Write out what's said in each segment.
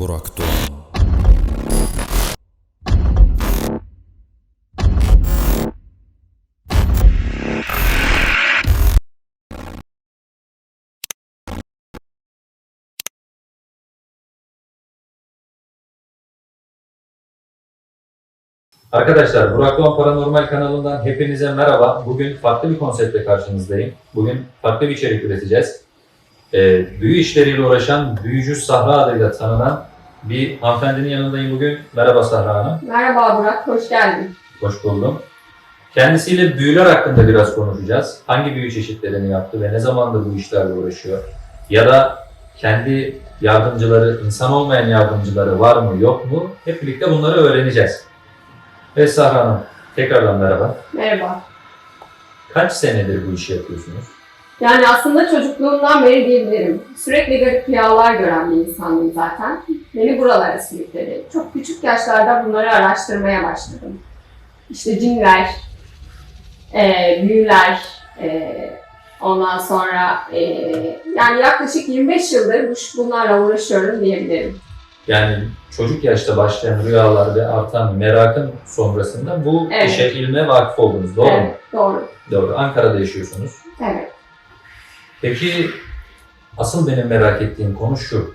Burak Doğan Arkadaşlar Burak Doğan Paranormal kanalından hepinize merhaba. Bugün farklı bir konseptle karşınızdayım. Bugün farklı bir içerik üreteceğiz. Ee, büyü işleriyle uğraşan Büyücü Sahra adıyla tanınan bir hanımefendinin yanındayım bugün. Merhaba Sahra Hanım. Merhaba Burak, hoş geldin. Hoş buldum. Kendisiyle büyüler hakkında biraz konuşacağız. Hangi büyü çeşitlerini yaptı ve ne zamandır bu işlerle uğraşıyor? Ya da kendi yardımcıları, insan olmayan yardımcıları var mı yok mu? Hep birlikte bunları öğreneceğiz. Ve Sahra Hanım, tekrardan merhaba. Merhaba. Kaç senedir bu işi yapıyorsunuz? Yani aslında çocukluğumdan beri diyebilirim. Sürekli garip rüyalar gören bir insandım zaten. Beni buralara sürükledi. Çok küçük yaşlarda bunları araştırmaya başladım. İşte cinler, eee, büyüler, eee, ondan sonra eee, yani yaklaşık 25 yıldır bu- bunlarla uğraşıyorum diyebilirim. Yani çocuk yaşta başlayan rüyalar ve artan merakın sonrasında bu Evet. işe, ilme vakıf oldunuz. Doğru mu? Evet, doğru. Doğru. Ankara'da yaşıyorsunuz. Evet. Peki asıl benim merak ettiğim konu şu.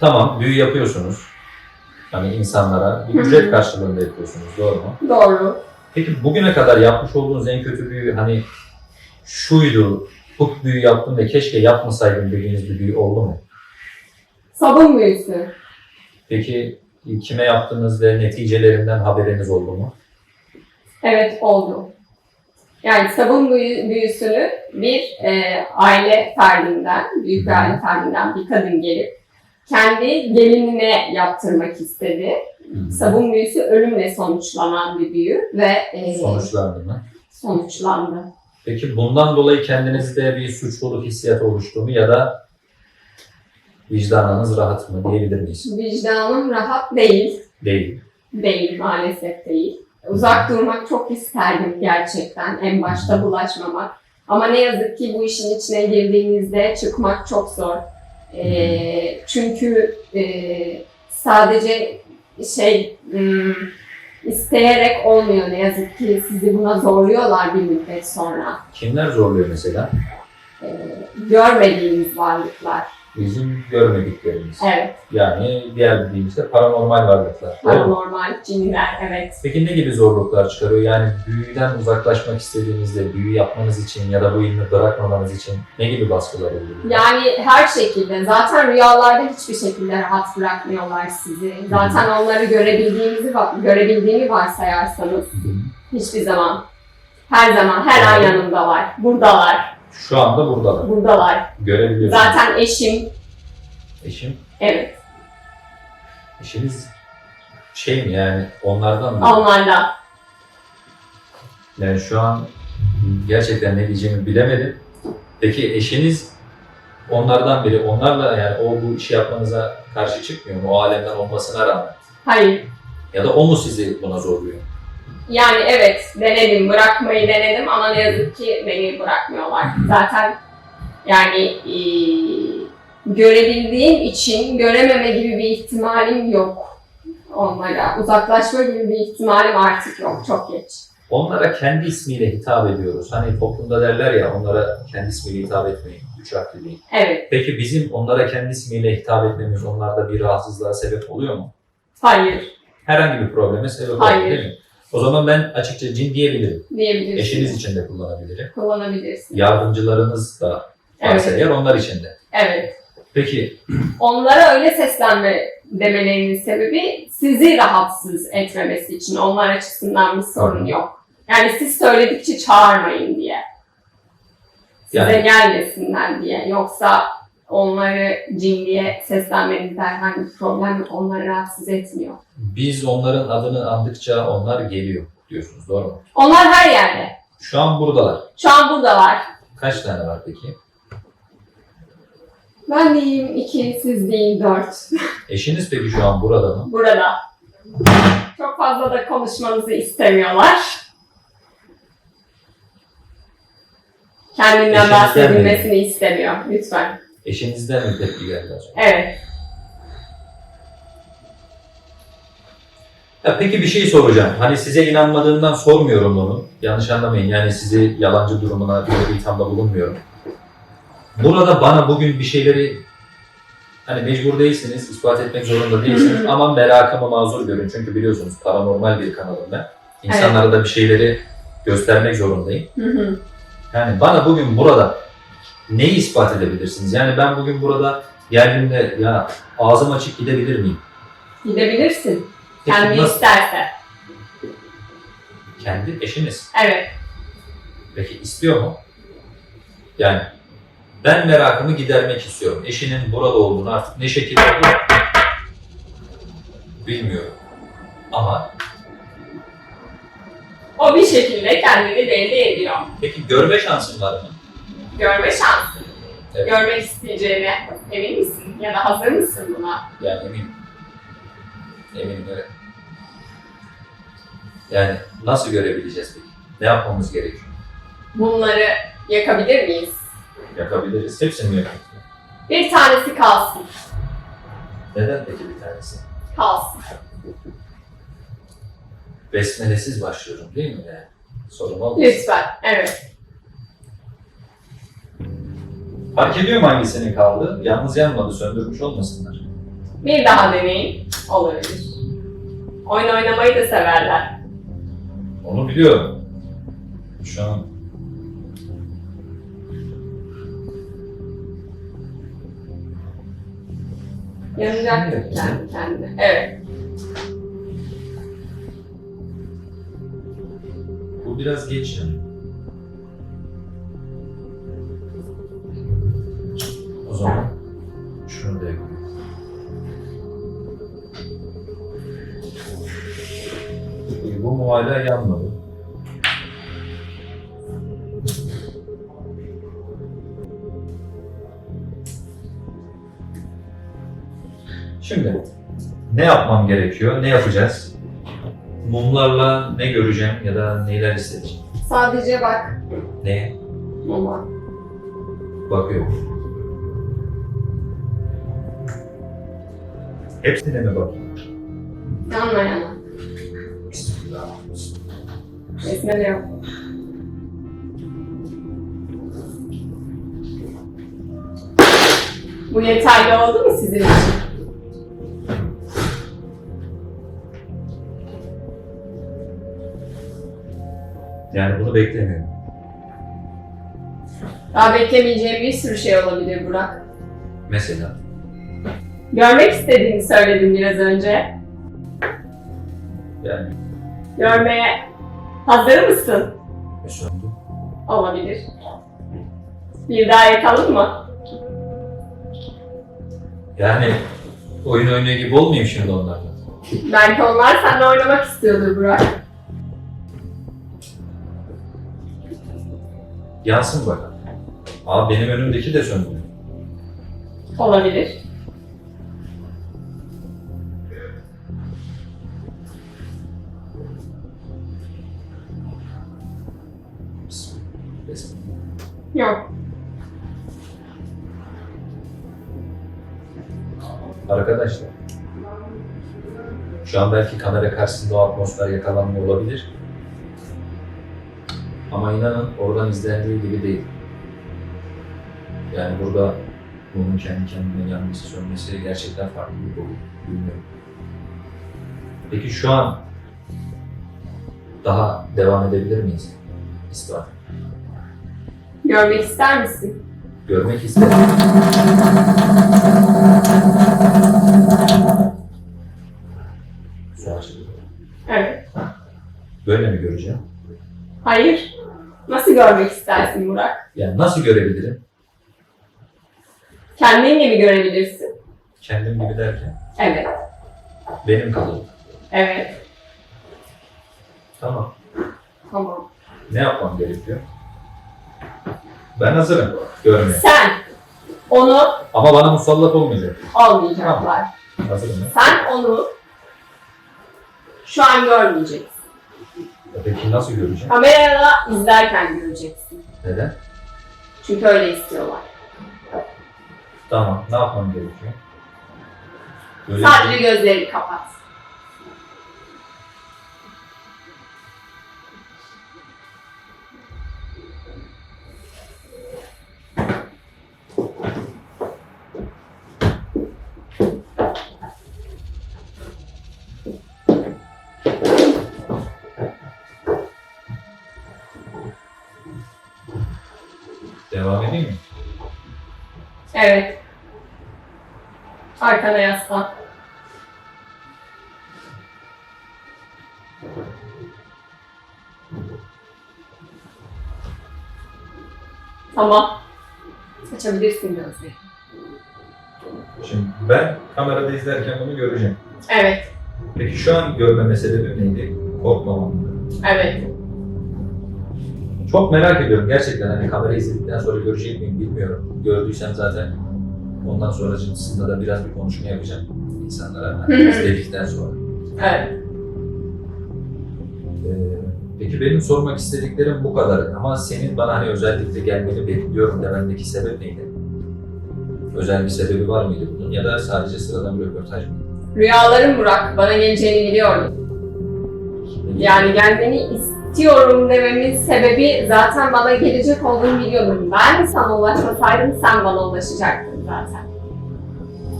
Tamam büyü yapıyorsunuz. Hani insanlara bir ücret karşılığında yapıyorsunuz. Doğru mu? Doğru. Peki bugüne kadar yapmış olduğunuz en kötü büyü hani şuydu, bu büyü yaptım ve keşke yapmasaydım dediğiniz bir büyü oldu mu? Sabun büyüsü. Peki kime yaptınız ve neticelerinden haberiniz oldu mu? Evet oldu. Yani sabun büyü- büyüsünü bir e, aile ferdinden, büyük bir aile ferdinden bir kadın gelip kendi gelinine yaptırmak istedi. Sabun büyüsü ölümle sonuçlanan bir büyü ve e, Sonuçlandı mı? sonuçlandı. Peki bundan dolayı kendinizde bir suçluluk hissiyatı oluştu mu ya da vicdanınız rahat mı diyebilir miyiz? Vicdanım rahat değil. Değil. Değil maalesef değil. Uzak durmak çok isterdim gerçekten. En başta bulaşmamak. Ama ne yazık ki bu işin içine girdiğinizde çıkmak çok zor. Ee, çünkü e, sadece şey hmm, isteyerek olmuyor ne yazık ki. Sizi buna zorluyorlar bir müddet sonra. Kimler zorluyor mesela? Ee, görmediğiniz varlıklar. Bizim görmediklerimiz. Evet. Yani diğer bir deyimizde paranormal varlıklar. Paranormal, cinler, evet. Peki ne gibi zorluklar çıkarıyor? Yani büyüden uzaklaşmak istediğinizde, büyü yapmanız için ya da bu ilmi bırakmamanız için ne gibi baskılar oluyor? Yani her şekilde. Zaten rüyalarda hiçbir şekilde rahat bırakmıyorlar sizi. Zaten onları görebildiğinizi görebildiğini varsayarsanız Hı hı. hiçbir zaman, her zaman, her an yanındalar. Buradalar, Şu anda buradalar. buradalar. Görebiliyorsunuz. Zaten eşim, Eşim, evet, eşiniz şey mi yani onlardan mı? onlarla. Yani şu an gerçekten ne diyeceğimi bilemedim. Peki eşiniz onlardan biri, onlarla yani o bu işi yapmanıza karşı çıkmıyor mu? O alemden olmasına rağmen. Hayır. Ya da o mu sizi buna zorluyor? Yani evet, denedim, bırakmayı denedim ama ne yazık ki beni bırakmıyorlar. Zaten yani eee, görebildiğim için görememe gibi bir ihtimalim yok onlara. Uzaklaşma gibi bir ihtimalim artık yok, çok geç. Onlara kendi ismiyle hitap ediyoruz. Hani toplumda derler ya onlara kendi ismiyle hitap etmeyin. Üç harfli değil. Evet, Peki bizim onlara kendi ismiyle hitap etmemiz onlarda bir rahatsızlığa sebep oluyor mu? hayır Herhangi bir probleme sebep oluyor değil mi? O zaman ben açıkça cin diyebilirim. diyebilirsiniz. Eşiniz için de kullanabilirim. Kullanabilirsiniz. Yardımcılarınız da varsa Evet. eğer onlar için de. Evet. Peki Onlara öyle seslenme demelerinin sebebi sizi rahatsız etmemesi için. Onlar açısından bir sorun yok. Yani siz söyledikçe çağırmayın diye. Size Yani- gelmesinler diye. Yoksa onları cin diye seslenmenizde herhangi bir problem onları rahatsız etmiyor. biz onların adını andıkça onlar geliyor diyorsunuz doğru mu? Onlar her yerde. Şu an buradalar. Şu an buradalar. Kaç tane var peki? Ben diyeyim iki, siz deyin dört. Eşiniz peki şu an burada mı? Burada. Çok fazla da konuşmanızı istemiyorlar. Kendinden Eşinizden bahsedilmesini istemiyor. Lütfen. Eşinizden mi tepki geldi acaba? Evet. Ya peki bir şey soracağım. Hani size inanmadığından sormuyorum onu. Yanlış anlamayın. Yani sizi yalancı durumuna böyle bir ithamda bulunmuyorum. Burada bana bugün bir şeyleri hani mecbur değilsiniz, ispat etmek zorunda değilsiniz ama merakımı mazur görün. Çünkü biliyorsunuz paranormal bir kanalım ben. İnsanlara da bir şeyleri göstermek zorundayım. yani bana bugün burada neyi ispat edebilirsiniz? Yani ben bugün burada geldiğimde ya ağzım açık gidebilir miyim? Gidebilirsin. Peki Kendi nasıl? isterse. Kendi eşiniz. Evet. Peki istiyor mu? Yani ben merakımı gidermek istiyorum. Eşinin burada olduğunu artık ne şekilde olduğunu bilmiyorum. Ama O bir şekilde kendini belli ediyor. peki görme şansın var mı? Görme şansı. Evet. Görmek isteyeceğine emin misin? Ya da hazır mısın buna? Yani eminim. Eminim evet. Yani nasıl görebileceğiz peki? Ne yapmamız gerekiyor? Bunları yakabilir miyiz? Yakabiliriz. Hepsini mi yakabiliriz? Bir tanesi kalsın. Neden peki bir tanesi? Kalsın. Besmelesiz başlıyorum değil mi? Yani sorun olmasın. Lütfen. Evet. Fark ediyorum hangisinin kaldı. Yalnız yanmadı, söndürmüş olmasınlar. Bir daha deneyin. Olabilir. Oyun oynamayı da severler. Onu biliyorum. Şu an Yanacaktır kendi kendine. Evet. bu biraz geç yani. Yanmadı? Şimdi ne yapmam gerekiyor? Ne yapacağız? Mumlarla ne göreceğim ya da neler hissedeceğim? Sadece bak. Neye? Mama. Bakıyorum. Hepsine mi bakayım? Yanma yana. Yok. Bu yeterli oldu mu sizin için? Yani bunu beklemiyorum. Daha beklemeyeceğim bir sürü şey olabilir Burak. Mesela Görmek istediğini söyledim biraz önce. yani Görmeye hazır mısın? söndü. Olabilir. Bir daha yakalım mı? Yani oyun oynuyor gibi olmayayım şimdi onlarla. Belki onlar seninle oynamak istiyordur Burak. Yansın bakalım. Abi benim önümdeki de söndü. Olabilir. Yok. Arkadaşlar. Şu an belki kamera karşısında o atmosfer yakalanmıyor olabilir. Ama inanın oradan izlendiği gibi değil. Yani burada bunun kendi kendine yanması, sönmesi gerçekten farklı bir boyut. Bilmiyorum. Peki şu an daha devam edebilir miyiz? İspat. Görmek ister misin? Görmek isterim. Su açıldı. Evet. Böyle mi göreceğim? Hayır. Nasıl görmek istersin Burak? Yani nasıl görebilirim? Kendin gibi görebilirsin. Kendim gibi derken. Evet. Benim kalırım. Evet. Tamam. Tamam. Ne yapmam gerekiyor? Ben hazırım görmeye. Sen onu Ama bana musallat olmayacak. olmayacaklar. Hazırım ya. Sen onu şu an görmeyeceksin. E Peki nasıl göreceğim? Kamerada izlerken göreceksin. Neden? Çünkü öyle istiyorlar. Tamam. Ne yapmam gerekiyor? Böyle Sadece gözlerini kapat. Devam edeyim mi? Evet. Arkana yaslan. Tamam. Açabilirsin gözleri. Şimdi ben kamerada izlerken bunu göreceğim. Evet. Peki şu an görmeme sebebi neydi? Korkmamam. Evet. Çok merak ediyorum gerçekten hani kamerayı izledikten sonra görecek miyim bilmiyorum. Gördüysem zaten ondan sonrasında da biraz bir konuşma yapacağım insanlara hani izledikten sonra. Evet. Ee, peki benim sormak istediklerim bu kadar ama senin bana hani özellikle gelmeni bekliyorum demendeki sebep neydi? Özel bir sebebi var mıydı bunun ya da sadece sıradan bir röportaj mı? Rüyalarım Burak. Bana geleceğini biliyorum. Yani gelmeni istiyorum dememin sebebi zaten bana gelecek olduğunu biliyordum. Ben sana ulaşmasaydım sen bana ulaşacaktın zaten.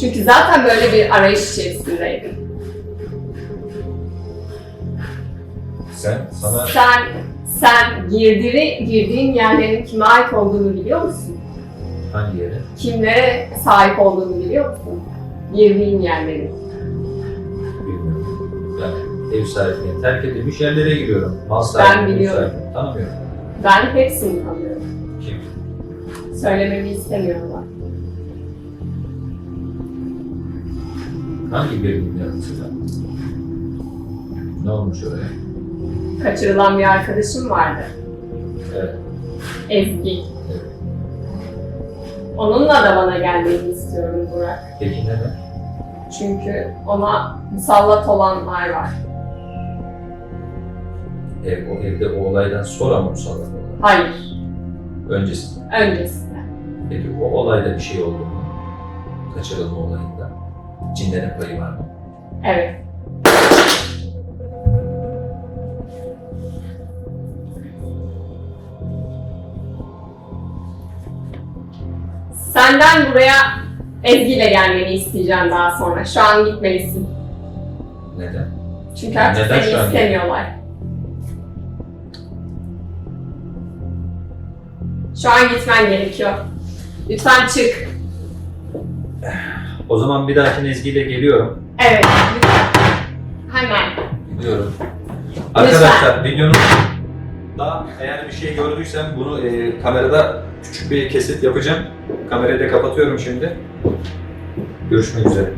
Çünkü zaten böyle bir arayış içerisindeydim. Sen sana Sen sen girdiri, girdiğin yerlerin kime ait olduğunu biliyor musun? hangi yere? Kimlere sahip olduğunu biliyor musun? Girdiğin yerlerin. Bilmiyorum. Yani ev sahipliğini terk edilmiş yerlere giriyorum. Mal sahibi, ev biliyorum. sahibi. Tanımıyorum. Ben hepsini tanıyorum. Kim? Söylememi istemiyorlar. Hangi birini bilmiyorum mesela? Ne olmuş oraya? Kaçırılan bir arkadaşım vardı. Evet. Ezgi. evet. Onunla da bana gelmeni istiyorum Burak. Peki neden? Çünkü ona musallat olanlar var. Ev, o evde o olaydan sonra mı musallat oldu? Hayır, Öncesinde. öncesinde. Peki o olayda bir şey oldu mu? Kaçırılma olayında. Cinlerin payı var mı? Evet. Senden buraya Ezgi ile gelmeni isteyeceğim daha sonra. Şu an gitmelisin. Neden? Çünkü artık Neden seni şu an istemiyorlar. Şu an gitmen gerekiyor. Lütfen çık. O zaman bir dahaki nezgiyle geliyorum. Evet, lütfen. Hemen. Gidiyorum. Arkadaşlar videonun da eğer bir şey gördüysem bunu e, kamerada küçük bir kesit yapacağım. Kamerayı da kapatıyorum şimdi. Görüşmek üzere.